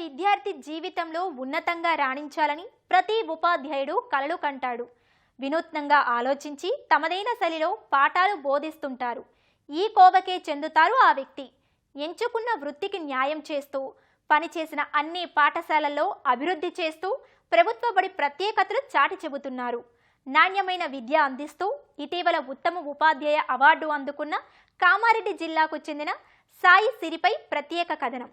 విద్యార్థి జీవితంలో ఉన్నతంగా రాణించాలని ప్రతి ఉపాధ్యాయుడు కలలు కంటాడు. వినూత్నంగా ఆలోచించి తమదైన శైలిలో పాఠాలు బోధిస్తుంటారు. ఈ కోవకే చెందుతారు ఆ వ్యక్తి. ఎంచుకున్న వృత్తికి న్యాయం చేస్తూ పనిచేసిన అన్ని పాఠశాలల్లో అభివృద్ధి చేస్తూ ప్రభుత్వ బడి ప్రత్యేకతలు చాటి చెబుతున్నారు. నాణ్యమైన విద్య అందిస్తూ ఇటీవల ఉత్తమ ఉపాధ్యాయ అవార్డు అందుకున్న కామారెడ్డి జిల్లాకు చెందిన సాయి సిరిపై ప్రత్యేక కథనం.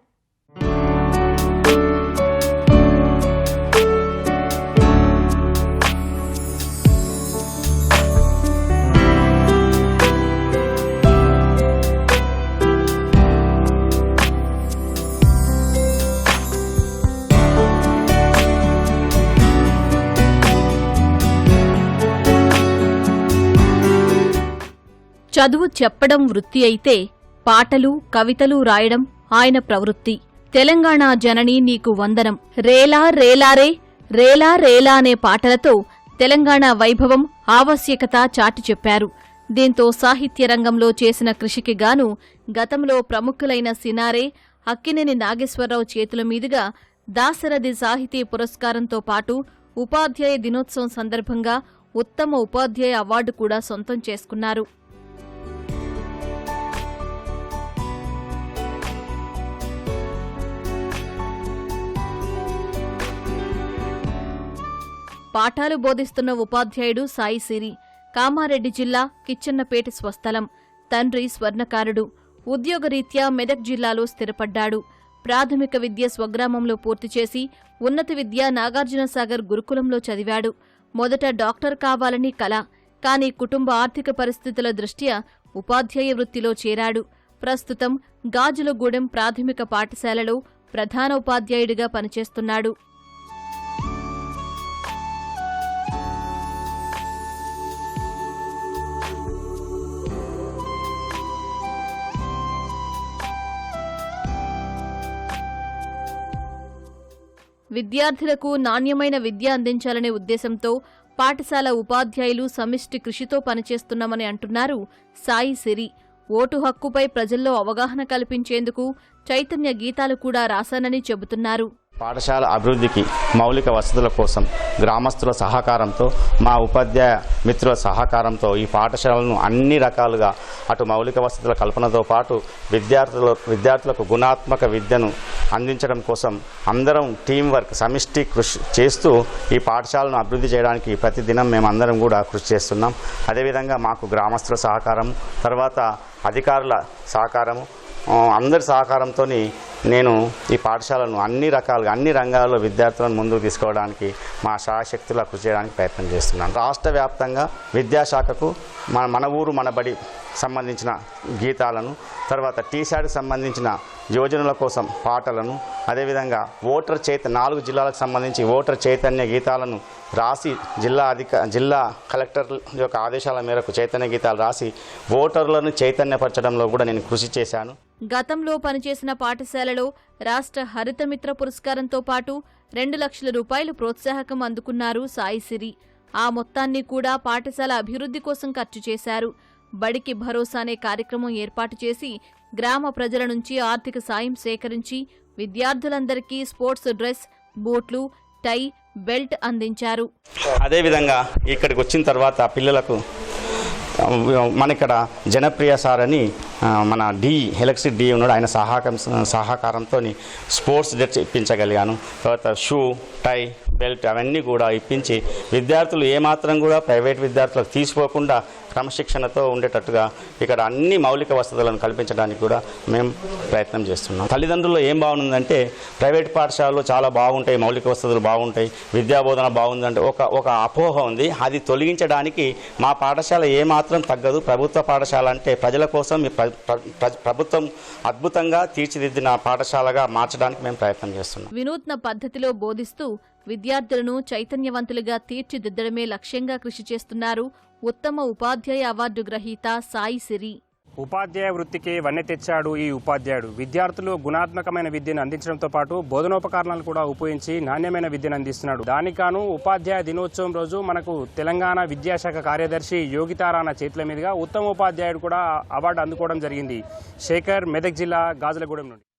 చదువు చెప్పడం వృత్తి అయితే పాటలు కవితలు రాయడం ఆయన ప్రవృత్తి. తెలంగాణ జనని నీకు వందనం. రేలా రేలారే రేలా రేలా అనే పాటలతో తెలంగాణ వైభవం ఆవశ్యకత చాటి చెప్పారు. దీంతో సాహిత్య రంగంలో చేసిన కృషికి గాను గతంలో ప్రముఖులైన సినారే అక్కినేని నాగేశ్వరరావు చేతుల మీదుగా దాశరథి సాహితీ పురస్కారంతో పాటు ఉపాధ్యాయ దినోత్సవం సందర్భంగా ఉత్తమ ఉపాధ్యాయ అవార్డు కూడా సొంతం చేసుకున్నారు. పాఠాలు బోధిస్తున్న ఉపాధ్యాయుడు సాయి సిరి. కామారెడ్డి జిల్లా కిచ్చన్నపేట స్వస్థలం. తండ్రి స్వర్ణకారుడు. ఉద్యోగరీత్యా మెదక్ జిల్లాలో స్థిరపడ్డాడు. ప్రాథమిక విద్య స్వగ్రామంలో పూర్తి చేసి ఉన్నత విద్య నాగార్జునసాగర్ గురుకులంలో చదివాడు. మొదట డాక్టర్ కావాలని కల. కానీ కుటుంబ ఆర్థిక పరిస్థితుల దృష్ట్యా ఉపాధ్యాయ వృత్తిలో చేరాడు. ప్రస్తుతం గాజులగూడెం ప్రాథమిక పాఠశాలలో ప్రధాన ఉపాధ్యాయుడిగా పనిచేస్తున్నాడు. విద్యార్థులకు నాణ్యమైన విద్య అందించాలనే ఉద్దేశంతో పాఠశాల ఉపాధ్యాయులు సమిష్టి కృషితో పనిచేస్తున్నామని అంటున్నారు సాయి సిరి. ఓటు హక్కుపై ప్రజల్లో అవగాహన కల్పించేందుకు చైతన్య గీతాలు కూడా రాశానని చెబుతున్నారు. పాఠశాల అభివృద్ధికి మౌలిక వసతుల కోసం గ్రామస్తుల సహకారంతో మా ఉపాధ్యాయ మిత్రుల సహకారంతో ఈ పాఠశాలను అన్ని రకాలుగా అటు మౌలిక వసతుల కల్పనతో పాటు విద్యార్థుల విద్యార్థులకు గుణాత్మక విద్యను అందించడం కోసం అందరం టీం వర్క్ సమిష్టి కృషి చేస్తూ ఈ పాఠశాలను అభివృద్ధి చేయడానికి ప్రతిదినం మేము అందరం కూడా కృషి చేస్తున్నాం. అదేవిధంగా మాకు గ్రామస్తుల సహకారం తర్వాత అధికారుల సహకారము అందరి సహకారంతో నేను ఈ పాఠశాలను అన్ని రకాలుగా అన్ని రంగాల్లో విద్యార్థులను ముందుకు తీసుకోవడానికి మా శాశక్తులా కృషి చేయడానికి ప్రయత్నం చేస్తున్నాను. రాష్ట్ర వ్యాప్తంగా విద్యాశాఖకు మన మన ఊరు మన బడి సంబంధించిన గీతాలను తర్వాత టీషాట్కి సంబంధించిన యోజనల కోసం పాటలను అదేవిధంగా ఓటర్ చైత నాలుగు జిల్లాలకు సంబంధించి ఓటర్ చైతన్య గీతాలను రాసి జిల్లా అధిక జిల్లా కలెక్టర్ యొక్క ఆదేశాల మేరకు చైతన్య గీతాలు రాసి ఓటర్లను చైతన్యపరచడంలో కూడా నేను కృషి చేశాను. గతంలో పనిచేసిన పాఠశాలలో రాష్ట్ర హరితమిత్ర పురస్కారంతో పాటు రెండు లక్షల రూపాయలు ప్రోత్సాహకం అందుకున్నారు సాయి సిరి. ఆ మొత్తాన్ని కూడా పాఠశాల అభివృద్ధి కోసం ఖర్చు చేశారు. బడికి భరోసా అనే కార్యక్రమం ఏర్పాటు చేసి గ్రామ ప్రజల నుంచి ఆర్థిక సాయం సేకరించి విద్యార్థులందరికీ స్పోర్ట్స్ డ్రెస్ బూట్లు టై బెల్ట్ అందించారు. అదేవిధంగా ఇక్కడికి వచ్చిన తర్వాత పిల్లలకు మన ఇక్కడ జనప్రియ సార్ అని మన డి ఎలక్ట్రిక్ డి ఉన్నాడు. ఆయన సహకారం సహకారంతో స్పోర్ట్స్ డ్రెస్ ఇప్పించగలిగాను. తర్వాత షూ టై బెల్ట్ అవన్నీ కూడా ఇప్పించి విద్యార్థులు ఏమాత్రం కూడా ప్రైవేట్ విద్యార్థులకు తీసుకోకుండా క్రమశిక్షణతో ఉండేటట్టుగా ఇక్కడ అన్ని మౌలిక వసతులను కల్పించడానికి కూడా మేము ప్రయత్నం చేస్తున్నాం. తల్లిదండ్రులు ఏం బాగుందంటే ప్రైవేట్ పాఠశాలలో చాలా బాగుంటాయి మౌలిక వసతులు బాగుంటాయి విద్యాబోధన బాగుందంటే ఒక ఒక అపోహ ఉంది. అది తొలగించడానికి మా పాఠశాల ఏమాత్రం తగ్గదు. ప్రభుత్వ పాఠశాల అంటే ప్రజల కోసం ఈ ప్ర- ప్రభుత్వం అద్భుతంగా తీర్చిదిద్దిన పాఠశాలగా మార్చడానికి మేము ప్రయత్నం చేస్తున్నాం. వినూత్న పద్ధతిలో బోధిస్తూ విద్యార్థులను చైతన్యవంతులుగా తీర్చిదిద్దడమే లక్ష్యంగా కృషి చేస్తున్నారు ఉత్తమ ఉపాధ్యాయ అవార్డు గ్రహీత సాయి సిరి. ఉపాధ్యాయ వృత్తికి వన్నె తెచ్చాడు ఈ ఉపాధ్యాయుడు. విద్యార్థులు గుణాత్మకమైన విద్యను అందించడంతో పాటు బోధనోపకరణాలు కూడా ఉపయోగించి నాణ్యమైన విద్యను అందిస్తున్నాడు. దానికాను ఉపాధ్యాయ దినోత్సవం రోజు మనకు తెలంగాణ విద్యాశాఖ కార్యదర్శి యోగితారాణ చేతుల మీదుగా ఉత్తమ ఉపాధ్యాయుడు కూడా అవార్డు అందుకోవడం జరిగింది. శేఖర్ మెదక్ జిల్లా గాజులగూడెం నుండి.